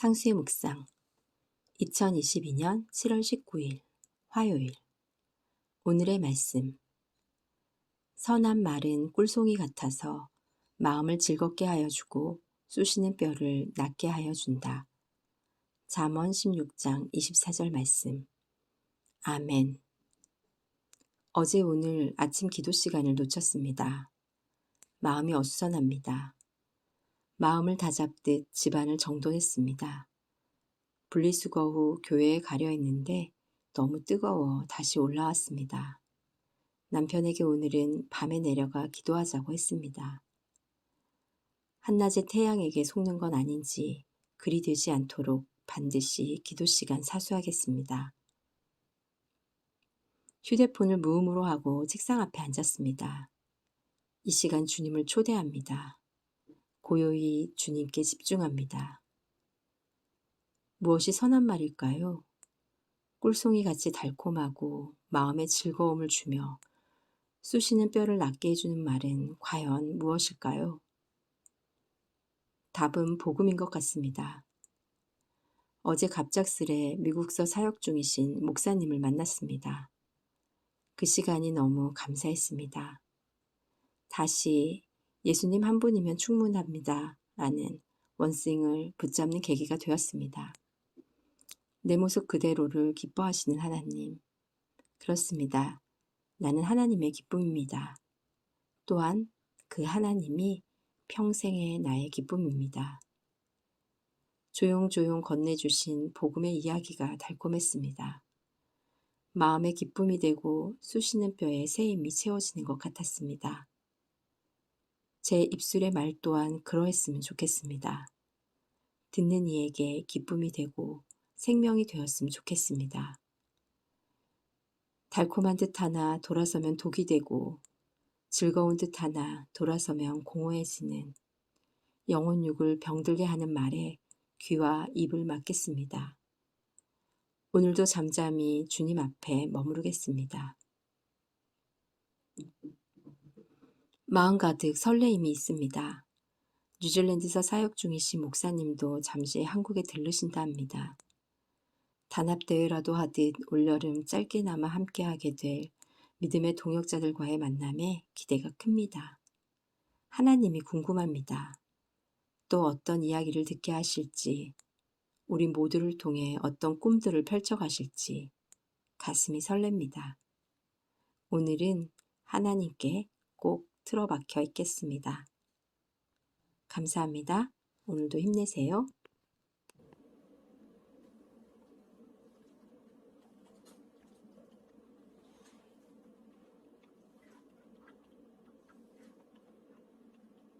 상수의 묵상 2022년 7월 19일 화요일 오늘의 말씀 선한 말은 꿀송이 같아서 마음을 즐겁게 하여 주고 쑤시는 뼈를 낫게 하여 준다. 잠언 16장 24절 말씀 아멘 어제 오늘 아침 기도 시간을 놓쳤습니다. 마음이 어수선합니다. 마음을 다잡듯 집안을 정돈했습니다. 분리수거 후 교회에 가려 했는데 너무 뜨거워 다시 올라왔습니다. 남편에게 오늘은 밤에 내려가 기도하자고 했습니다. 한낮의 태양에게 속는 건 아닌지 그리 되지 않도록 반드시 기도 시간 사수하겠습니다. 휴대폰을 무음으로 하고 책상 앞에 앉았습니다. 이 시간 주님을 초대합니다. 고요히 주님께 집중합니다. 무엇이 선한 말일까요? 꿀송이 같이 달콤하고 마음의 즐거움을 주며 쑤시는 뼈를 낫게 해주는 말은 과연 무엇일까요? 답은 복음인 것 같습니다. 어제 갑작스레 미국서 사역 중이신 목사님을 만났습니다. 그 시간이 너무 감사했습니다. 다시 예수님 한 분이면 충분합니다. 라는 원싱을 붙잡는 계기가 되었습니다. 내 모습 그대로를 기뻐하시는 하나님. 그렇습니다. 나는 하나님의 기쁨입니다. 또한 그 하나님이 평생의 나의 기쁨입니다. 조용조용 건네주신 복음의 이야기가 달콤했습니다. 마음의 기쁨이 되고 쑤시는 뼈에 새 힘이 채워지는 것 같았습니다. 제 입술의 말 또한 그러했으면 좋겠습니다. 듣는 이에게 기쁨이 되고 생명이 되었으면 좋겠습니다. 달콤한 듯 하나 돌아서면 독이 되고 즐거운 듯 하나 돌아서면 공허해지는 영혼육을 병들게 하는 말에 귀와 입을 막겠습니다. 오늘도 잠잠히 주님 앞에 머무르겠습니다. 마음 가득 설레임이 있습니다. 뉴질랜드에서 사역 중이신 목사님도 잠시 한국에 들르신다 합니다. 단합대회라도 하듯 올여름 짧게나마 함께하게 될 믿음의 동역자들과의 만남에 기대가 큽니다. 하나님이 궁금합니다. 또 어떤 이야기를 듣게 하실지, 우리 모두를 통해 어떤 꿈들을 펼쳐가실지 가슴이 설렙니다. 오늘은 하나님께 꼭 틀어박혀 있겠습니다. 감사합니다. 오늘도 힘내세요.